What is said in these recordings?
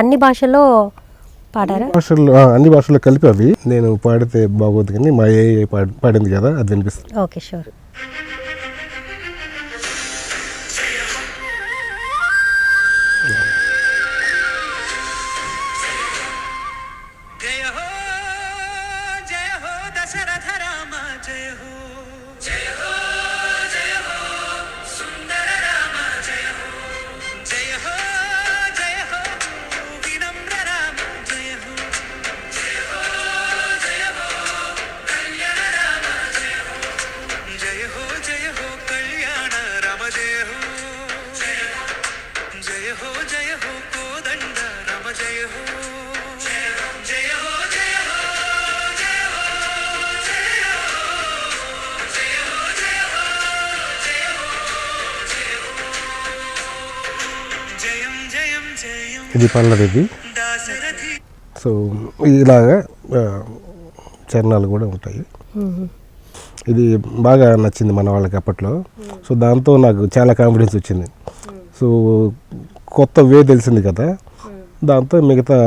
అన్ని భాషల్లో పాడారా? భాషల్లో అన్ని భాషల్లో కలిపి అవి. నేను పాడితే బాగోదు కానీ మా ఏ పాడింది కదా అది వినిపిస్తుంది. Okay sure. జయ హో జయ హో దశరథ రామ జయ హో. ఇది పల్లవి ఇది. దాశరథి సో ఇలాగా చరణాలు కూడా ఉంటాయి. ఇది బాగా నచ్చింది మన వాళ్ళకి అప్పట్లో. సో దాంతో నాకు చాలా కాన్ఫిడెన్స్ వచ్చింది. సో కొత్త వే తెలిసింది కదా. దాంతో మిగతా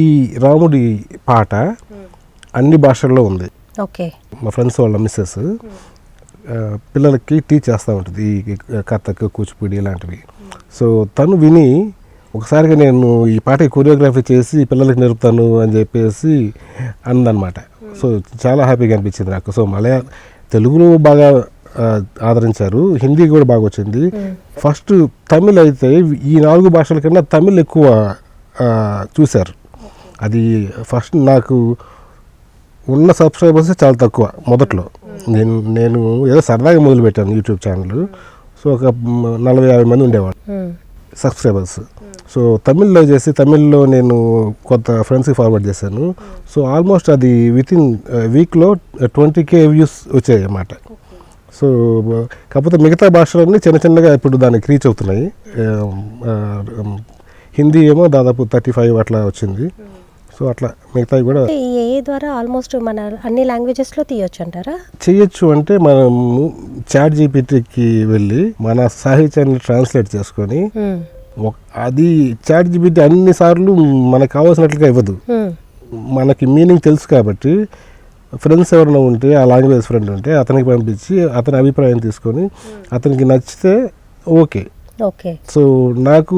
ఈ రాముడి పాట అన్ని భాషల్లో ఉంది. ఓకే. మా ఫ్రెండ్స్ వాళ్ళ మిస్సెస్ పిల్లలకి టీచ్ చేస్తూ ఉంటుంది. ఈ కథక్ కూచిపూడి ఇలాంటివి. సో తను విని ఒకసారిగా నేను ఈ పాట కొరియోగ్రఫీ చేసి పిల్లలకి నేర్పుతాను అని చెప్పేసి అందనమాట సో చాలా హ్యాపీగా అనిపించింది నాకు. సో మలయా తెలుగులో బాగా ఆదరించారు. హిందీ కూడా బాగా వచ్చింది. ఫస్ట్ తమిళ్ అయితే ఈ నాలుగు భాషల కన్నా తమిళ్ ఎక్కువ చూశారు. అది ఫస్ట్ నాకు ఉన్న సబ్స్క్రైబర్స్ చాలా తక్కువ మొదట్లో. నేను నేను ఏదో సరదాగా మొదలుపెట్టాను యూట్యూబ్ ఛానల్. సో ఒక నలభై యాభై మంది ఉండేవాళ్ళు సబ్స్క్రైబర్స్. సో తమిళ్ళో చేసి తమిళ్ళో నేను కొంత ఫ్రెండ్స్కి ఫార్వర్డ్ చేశాను. సో ఆల్మోస్ట్ అది విత్ ఇన్ వీక్లో ట్వంటీ కే వ్యూస్ వచ్చాయి అన్నమాట. సో కాకపోతే మిగతా భాషలన్నీ చిన్న చిన్నగా ఇప్పుడు దానికి రీచ్ అవుతున్నాయి. ఆ, ఆ, హిందీ ఏమో దాదాపు థర్టీ ఫైవ్ అట్లా వచ్చింది. సో అట్లా మిగతావి కూడా ఈ ఏ ద్వారా ఆల్మోస్ట్ మన అన్ని లాంగ్వేజెస్లో తీయొచ్చు అంటారా? చేయొచ్చు అంటే మనము చాట్ జీపీటీకి వెళ్ళి మన సాహిత్యాన్ని ట్రాన్స్లేట్ చేసుకొని. ఒక- అది చాట్ జీపీటీ అన్ని సార్లు మనకు కావాల్సినట్లుగా ఇవ్వదు. మనకి మీనింగ్ తెలుసు కాబట్టి ఫ్రెండ్స్ ఎవరైనా ఉంటే ఆ లాంగ్వేజ్ ఫ్రెండ్ ఉంటే అతనికి పంపించి అతని అభిప్రాయం తీసుకొని అతనికి నచ్చితే ఓకే. ఓకే. సో నాకు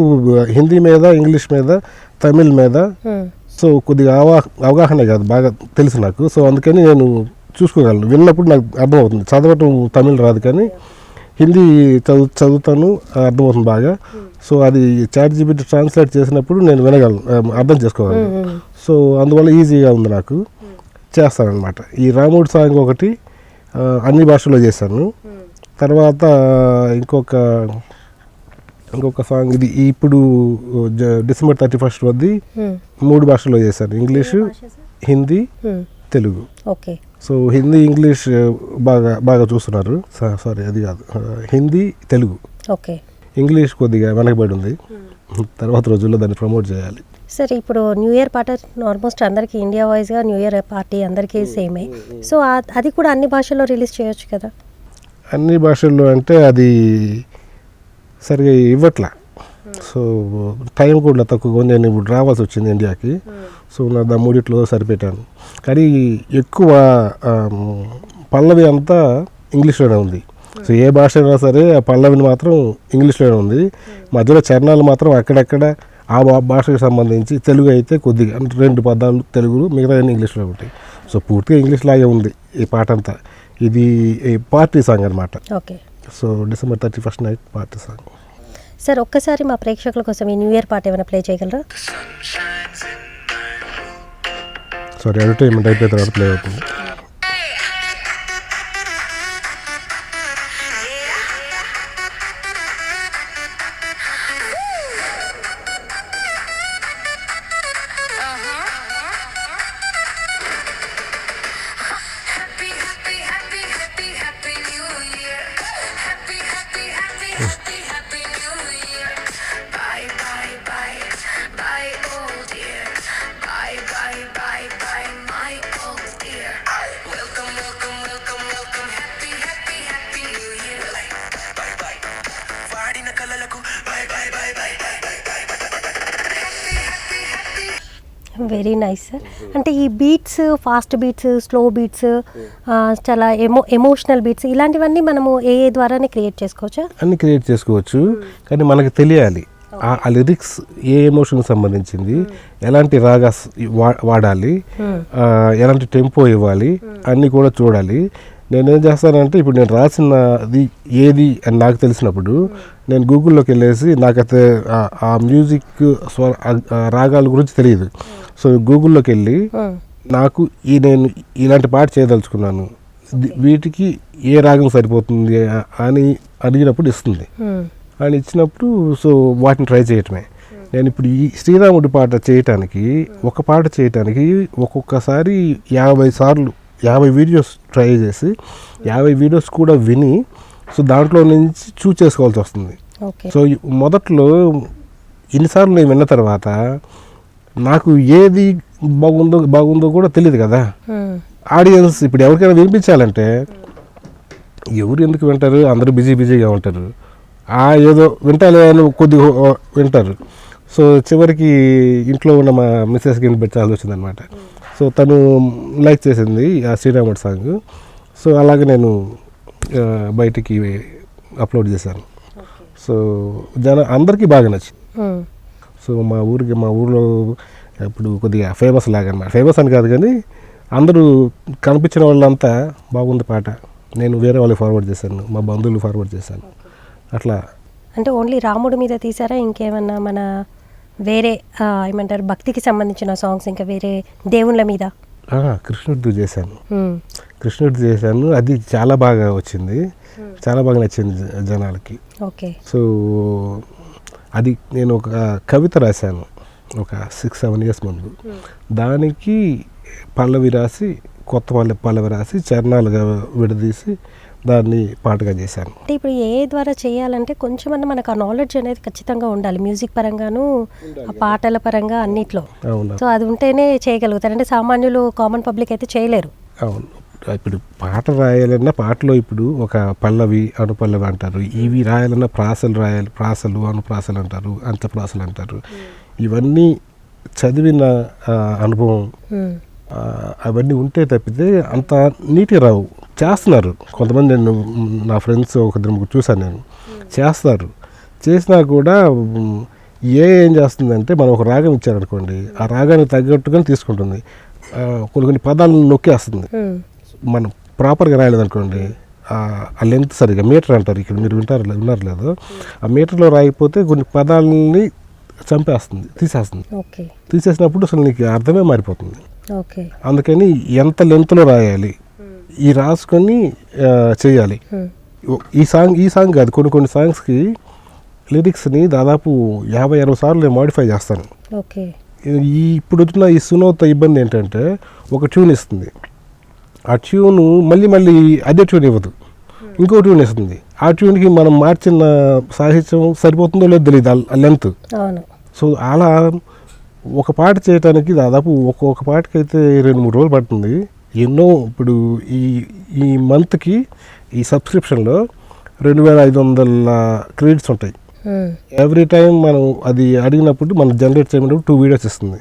హిందీ మీద ఇంగ్లీష్ మీద తమిళ్ మీద. సో కొద్దిగా అవగా అవగాహన కాదు బాగా తెలుసు నాకు. సో అందుకని నేను చూసుకోగలను. విన్నప్పుడు నాకు అర్థమవుతుంది. చదవటం తమిళ్ రాదు కానీ హిందీ చదువు చదువుతాను అర్థమవుతుంది బాగా. సో అది చాట్ జీబీటీ ట్రాన్స్లేట్ చేసినప్పుడు నేను వినగలను అర్థం చేసుకోగలను. సో అందువల్ల ఈజీగా ఉంది నాకు. చేస్తానన్నమాట. ఈ రాముడు సాంగ్ ఒకటి అన్ని భాషల్లో చేశాను. తర్వాత ఇంకొక ఇంకొక సాంగ్ ఇది ఇప్పుడు డిసెంబర్ థర్టీ ఫస్ట్ వద్ది. మూడు భాషల్లో చేశాను. English Hindi. Telugu. Okay. So Hindi English బాగా బాగా చూస్తున్నారు. సారీ అది కాదు. హిందీ తెలుగు ఓకే ఇంగ్లీష్ కొద్దిగా వెనకబడి ఉంది. తర్వాత రోజుల్లో దాన్ని ప్రమోట్ చేయాలి. సరే ఇప్పుడు న్యూ ఇయర్ పాట ఆల్మోస్ట్ అందరికీ ఇండియా వైజ్గా న్యూ ఇయర్ పార్టీ అందరికీ సేమే సో అది కూడా అన్ని భాషల్లో రిలీజ్ చేయొచ్చు కదా? అన్ని భాషల్లో అంటే అది సరిగా ఇవ్వట్లా. సో టైం కూడా తక్కువ నేను ఇప్పుడు రావాల్సి వచ్చింది ఇండియాకి. సో నా దా మూడిట్లో సరిపెట్టాను. కానీ ఎక్కువ పల్లవి అంతా ఇంగ్లీష్లోనే ఉంది. సో ఏ భాష అయినా సరే ఆ పల్లవిని మాత్రం ఇంగ్లీష్లోనే ఉంది. మధ్యలో చరణాలు మాత్రం అక్కడక్కడ ఆ భాషకు సంబంధించి తెలుగు అయితే కొద్దిగా అంటే రెండు పదాలు తెలుగు మిగతా అన్ని ఇంగ్లీష్లో ఉంటాయి. సో పూర్తిగా ఇంగ్లీష్ లాగే ఉంది ఈ పాట అంతా. ఇది ఈ పార్టీ సాంగ్ అనమాట okay. So December thirty first night party song. Sir ఒక్కసారి మా ప్రేక్షకుల కోసం ఈ న్యూ ఇయర్ పాట ఏమైనా ప్లే చేయగలరా? సారీ అడ్వర్టైజ్మెంట్ అయిపోయిన తర్వాత ప్లే అవుతుంది. వెరీ నైస్ సార్ అంటే ఈ beats fast beats slow beats చాలా ఎమో ఎమోషనల్ బీట్స్ ఇలాంటివన్నీ మనము ఏ ఏ ద్వారానే క్రియేట్ చేసుకోవచ్చా? అన్ని క్రియేట్ చేసుకోవచ్చు. కానీ మనకు తెలియాలి. ఆ- లిరిక్స్ ఏ ఎమోషన్ సంబంధించింది ఎలాంటి రాగాస్ వాడాలి ఆ, ఎలాంటి టెంపో ఇవ్వాలి అన్నీ కూడా చూడాలి. నేనేం చేస్తానంటే ఇప్పుడు నేను రాసినది ఏది అని నాకు తెలిసినప్పుడు నేను గూగుల్లోకి వెళ్ళేసి నాకైతే ఆ- ఆ మ్యూజిక్ స్వర రాగాల గురించి తెలియదు. సో గూగుల్లోకి వెళ్ళి నాకు ఈ నేను ఇలాంటి పాట చేయదలుచుకున్నాను. వీటికి ఏ రాగం సరిపోతుంది అని అడిగినప్పుడు ఇస్తుంది. అని ఇచ్చినప్పుడు సో వాటిని ట్రై చేయటమే. నేను ఇప్పుడు ఈ శ్రీరాముడి పాట చేయటానికి ఒక పాట చేయటానికి ఒక్కొక్కసారి యాభై సార్లు యాభై వీడియోస్ ట్రై చేసి యాభై వీడియోస్ కూడా విని సో దాంట్లో నుంచి చూస్ చేసుకోవాల్సి వస్తుంది. సో మొదట్లో ఇన్నిసార్లు నేను విన్న తర్వాత నాకు ఏది బాగుందో బాగుందో కూడా తెలియదు కదా. ఆడియన్స్ ఇప్పుడు ఎవరికైనా వినిపించాలంటే ఎవరు ఎందుకు వింటారు? అందరూ బిజీ బిజీగా ఉంటారు. ఆ ఏదో వింటాలే అని కొద్దిగా వింటారు. సో చివరికి ఇంట్లో ఉన్న మా మిస్సెస్కి వినిపించాల్సి వచ్చిందనమాట సో తను లైక్ చేసింది ఆ శ్రీరాముడి సాంగ్. సో అలాగే నేను బయటికి అప్లోడ్ చేశాను. సో జన అందరికీ బాగా నచ్చింది. సో మా ఊరికి మా ఊర్లో ఇప్పుడు కొద్దిగా ఫేమస్ లాగా అనమాట ఫేమస్ అని కాదు కానీ అందరూ కనిపించిన వాళ్ళంతా బాగుంది పాట. నేను వేరే వాళ్ళకి ఫార్వర్డ్ చేశాను. మా బంధువులు ఫార్వర్డ్ చేశాను. అట్లా. అంటే ఓన్లీ రాముడి మీద తీసారా? ఇంకేమన్నా మన వేరే ఏమంటారు భక్తికి సంబంధించిన సాంగ్స్ ఇంకా వేరే దేవుళ్ళ మీద. ఆ, కృష్ణుడిది చేశాను. మ్మ్. కృష్ణుడిది చేశాను. అది చాలా బాగా వచ్చింది. చాలా బాగా నచ్చింది జనాలకి. ఓకే. సో అది నేను ఒక కవిత రాశాను. ఒక సిక్స్ సెవెన్ ఇయర్స్ ముందు. దానికి పల్లవి రాసి కొత్త పల్లె పల్లవి రాసి చరణాలుగా విడదీసి దాన్ని పాటగా చేశాను. అంటే ఇప్పుడు ఏ ద్వారా చేయాలంటే కొంచెమన్నా మనకు ఆ నాలెడ్జ్ అనేది ఖచ్చితంగా ఉండాలి. మ్యూజిక్ పరంగాను ఆ పాటల పరంగా అన్నిట్లో. అవును. సో అది ఉంటేనే చేయగలుగుతారు. అంటే సామాన్యులు కామన్ పబ్లిక్ అయితే చేయలేరు. అవును. ఇప్పుడు పాట రాయాలన్నా పాటలో ఇప్పుడు ఒక పల్లవి అనుపల్లవి అంటారు. ఇవి రాయాలన్నా ప్రాసలు రాయాలి. ప్రాసలు అనుప్రాసలు అంటారు. అంతప్రాసలు అంటారు. ఇవన్నీ చదివిన అనుభవం. ఆ, అవన్నీ ఉంటే తప్పితే అంత నీట్గా రావు. చేస్తున్నారు. కొంతమంది నేను నా ఫ్రెండ్స్ ఒక ఇద్దరు ముగ్గురు చూశాను నేను. చేస్తారు చేసినా కూడా ఏ ఏం చేస్తుందంటే మనం ఒక రాగం ఇచ్చారనుకోండి ఆ రాగానికి తగ్గట్టుగానే తీసుకుంటుంది. కొన్ని కొన్ని పదాలను నొక్కేస్తుంది. మనం ప్రాపర్గా రాయలేదనుకోండి ఆ ఆ లెంత్ సరిగా మీటర్ అంటారు. ఇక్కడ మీరు వింటారు విన్నారు లేదు ఆ మీటర్లో రాయిపోతే కొన్ని పదాలని చంపేస్తుంది తీసేస్తుంది. తీసేసినప్పుడు అసలు నీకు అర్థమే మారిపోతుంది. అందుకని ఎంత లెంత్లో రాయాలి ఈ రాసుకొని చేయాలి. ఈ సాంగ్ ఈ సాంగ్ కాదు కొన్ని కొన్ని సాంగ్స్కి లిరిక్స్ని దాదాపు యాభై అరవై సార్లు నేను మాడిఫై చేస్తాను. ఓకే. ఈ ఇప్పుడు వచ్చిన ఈ సునోత ఇబ్బంది ఏంటంటే ఒక ట్యూన్ ఇస్తుంది. ఆ ట్యూన్ మళ్ళీ మళ్ళీ అదే ట్యూన్ ఇవ్వదు. ఇంకో ట్యూన్ ఇస్తుంది. ఆ ట్యూన్కి మనం మార్చిన సాహిత్యం సరిపోతుందో లేదో తెలియదు ఆ లెంత్ సో అలా ఒక పాట చేయడానికి దాదాపు ఒక్కొక్క పాటకి అయితే రెండు మూడు రోజులు పడుతుంది. ఎన్నో ఇప్పుడు ఈ ఈ మంత్కి ఈ సబ్స్క్రిప్షన్లో రెండు వేల ఐదు వందల క్రెడిట్స్ ఉంటాయి. ఎవ్రీ టైం మనం అది అడిగినప్పుడు మనం జనరేట్ చేయమన్నప్పుడు టూ వీడియోస్ ఇస్తుంది.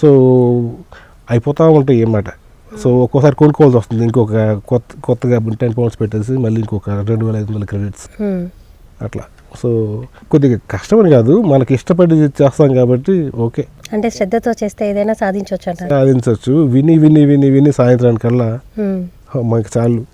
సో అయిపోతూ ఉంటాయి అన్నమాట సో ఒక్కోసారి కొనుక్కోవాల్సి వస్తుంది ఇంకొక కొత్త కొత్తగా టెన్ పౌండ్స్ పెట్టేసి మళ్ళీ ఇంకొక రెండు వేల ఐదు వందల క్రెడిట్స్. అట్లా సో కొద్దిగా కష్టమని కాదు మనకి ఇష్టపడి చేస్తాం కాబట్టి ఓకే. అంటే శ్రద్ధతో చేస్తే ఏదైనా సాధించవచ్చు సాధించవచ్చు విని విని విని విని సాయంత్రానికల్లా. మనకి చాలు.